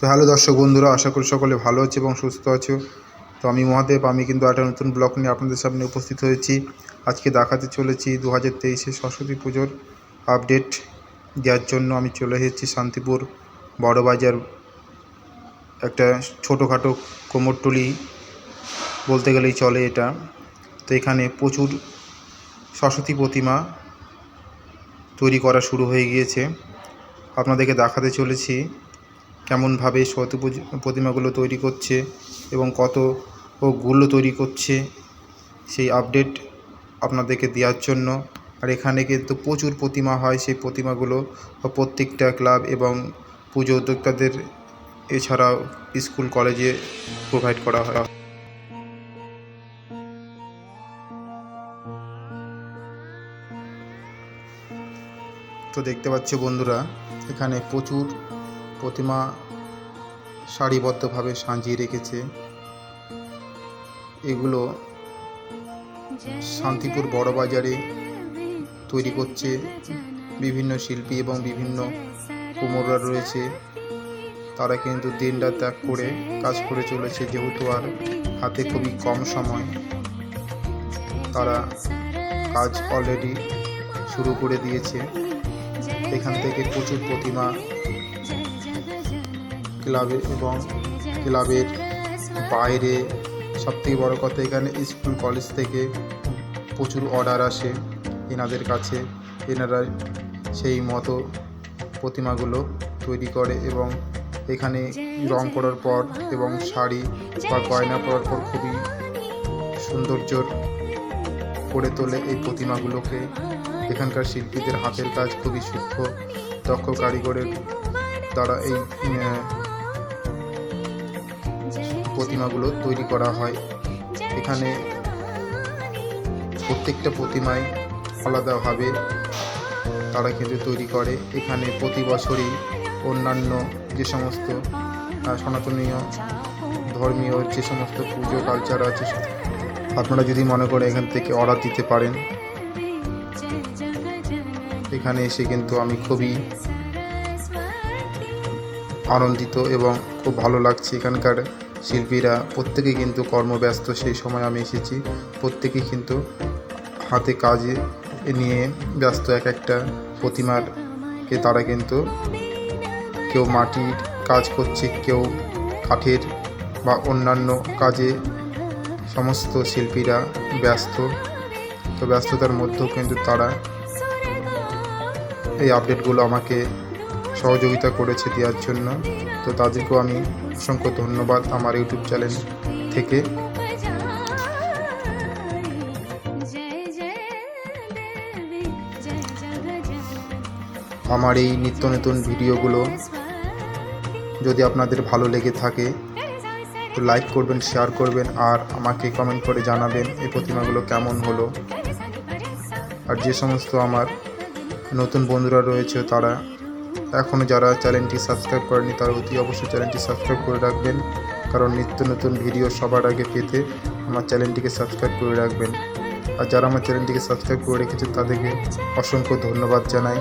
তো হ্যালো দর্শক বন্ধুরা, আশা করি সকলে ভালো আছে এবং সুস্থ আছো। তো আমি মহাদেব, আমি কিন্তু একটা নতুন ব্লগ নিয়ে আপনাদের সামনে উপস্থিত হয়েছি। আজকে দেখাতে চলেছি দু হাজার তেইশে সরস্বতী পুজোর আপডেট দেওয়ার জন্য আমি চলে এসেছি শান্তিপুর বড়বাজার একটা ছোটোখাটো কোমরটুলি, বলতে গেলেই চলে এটা। তো এখানে প্রচুর সরস্বতী প্রতিমা তৈরি করা শুরু হয়ে গিয়েছে। আপনাদেরকে দেখাতে চলেছি। কেমনভাবে পুজো, প্রতিমাগুলো তৈরি করছে এবং কতগুলো তৈরি করছে, সেই আপডেট আপনাদেরকে দেওয়ার জন্য। আর এখানে কিন্তু প্রচুর প্রতিমা হয়, সেই প্রতিমাগুলো প্রত্যেকটা ক্লাব এবং পুজো উদ্যোক্তাদের এছাড়াও স্কুল কলেজে প্রোভাইড করা হয়। তো দেখতে পাচ্ছ বন্ধুরা, এখানে প্রচুর প্রতিমা সারিবদ্ধভাবে সাজিয়ে রেখেছে। এগুলো শান্তিপুর বড় বাজারে তৈরি করছে বিভিন্ন শিল্পী এবং বিভিন্ন কুমোররা রয়েছে। তারা কিন্তু দিনটা ত্যাগ করে কাজ করে চলেছে, যেহেতু আর হাতে খুবই কম সময়। তারা কাজ অলরেডি শুরু করে দিয়েছে। এখান থেকে প্রচুর প্রতিমা ক্লাবে এবং ক্লাবের বাইরে সবথেকে বড় কথা এখানে স্কুল, কলেজ থেকে প্রচুর অর্ডার আসে এনাদের কাছে। এনারা সেই মতো প্রতিমাগুলো তৈরি করে এবং এখানে রং করার পর এবং শাড়ি বা গয়না পরার পর খুবই সৌন্দর্যর করে তোলে এই প্রতিমাগুলোকে। এখানকার শিল্পীদের হাতের কাজ খুবই সূক্ষ্ম, দক্ষ কারিগরের দ্বারা এই প্রতিমাগুলো তৈরি করা হয়। এখানে প্রত্যেকটা প্রতিমায় আলাদাভাবে তারা কিন্তু তৈরি করে। এখানে প্রতি বছরই অন্যান্য যে সমস্ত সনাতনীয় ধর্মীয় যে সমস্ত পুজো কালচার আছে, আপনারা যদি মনে করেন এখান থেকে অর্ডার দিতে পারেন। এখানে এসে কিন্তু আমি খুবই আনন্দিত এবং খুব ভালো লাগছে এখানকার শিল্পীরা, প্রত্যেকেই কিন্তু কর্মব্যস্ত, সেই সময় আমি এসেছি। প্রত্যেকেই কিন্তু হাতে কাজে নিয়ে ব্যস্ত এক একটা প্রতিমার কে তারা কিন্তু কেউ মাটির কাজ করছে, কেউ কাঠের বা অন্যান্য কাজে। সমস্ত শিল্পীরা ব্যস্ত, তো ব্যস্ততার মধ্যেও কিন্তু তারা এই আপডেটগুলো আমাকে সহযোগিতা করেছে দেওয়ার জন্য। তো তাদেরকেও আমি অসংখ্য ধন্যবাদ আমার ইউটিউব চ্যানেল থেকে। আমার এই নিত্য নতুন ভিডিওগুলো যদি আপনাদের ভালো লেগে থাকে, তো লাইক করবেন শেয়ার করবেন, আর আমাকে কমেন্ট করে জানাবেন এই প্রতিমাগুলো কেমন হলো। আর যে সমস্ত আমার নতুন বন্ধুরা রয়েছে, তারা এখনও যারা চ্যানেলটি সাবস্ক্রাইব করেনি তারা অতি অবশ্যই চ্যানেলটি সাবস্ক্রাইব করে রাখবেন। কারণ নিত্য নতুন ভিডিও সবার আগে পেতে আমার চ্যানেলটিকে সাবস্ক্রাইব করে রাখবেন। আর যারা আমার চ্যানেলটিকে সাবস্ক্রাইব করে রেখেছে, তাদেরকে অসংখ্য ধন্যবাদ জানাই।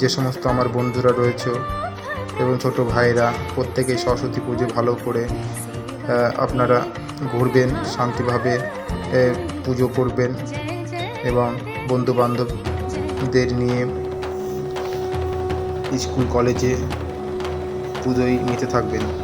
যে সমস্ত আমার বন্ধুরা রয়েছে এবং ছোট ভাইরা, প্রত্যেকেই সরস্বতী পুজো ভালো করে আপনারা ঘুরবেন, শান্তিভাবে পুজো করবেন এবং বন্ধু বান্ধবদের নিয়ে স্কুল কলেজে পুজোয় নিতে থাকবেন।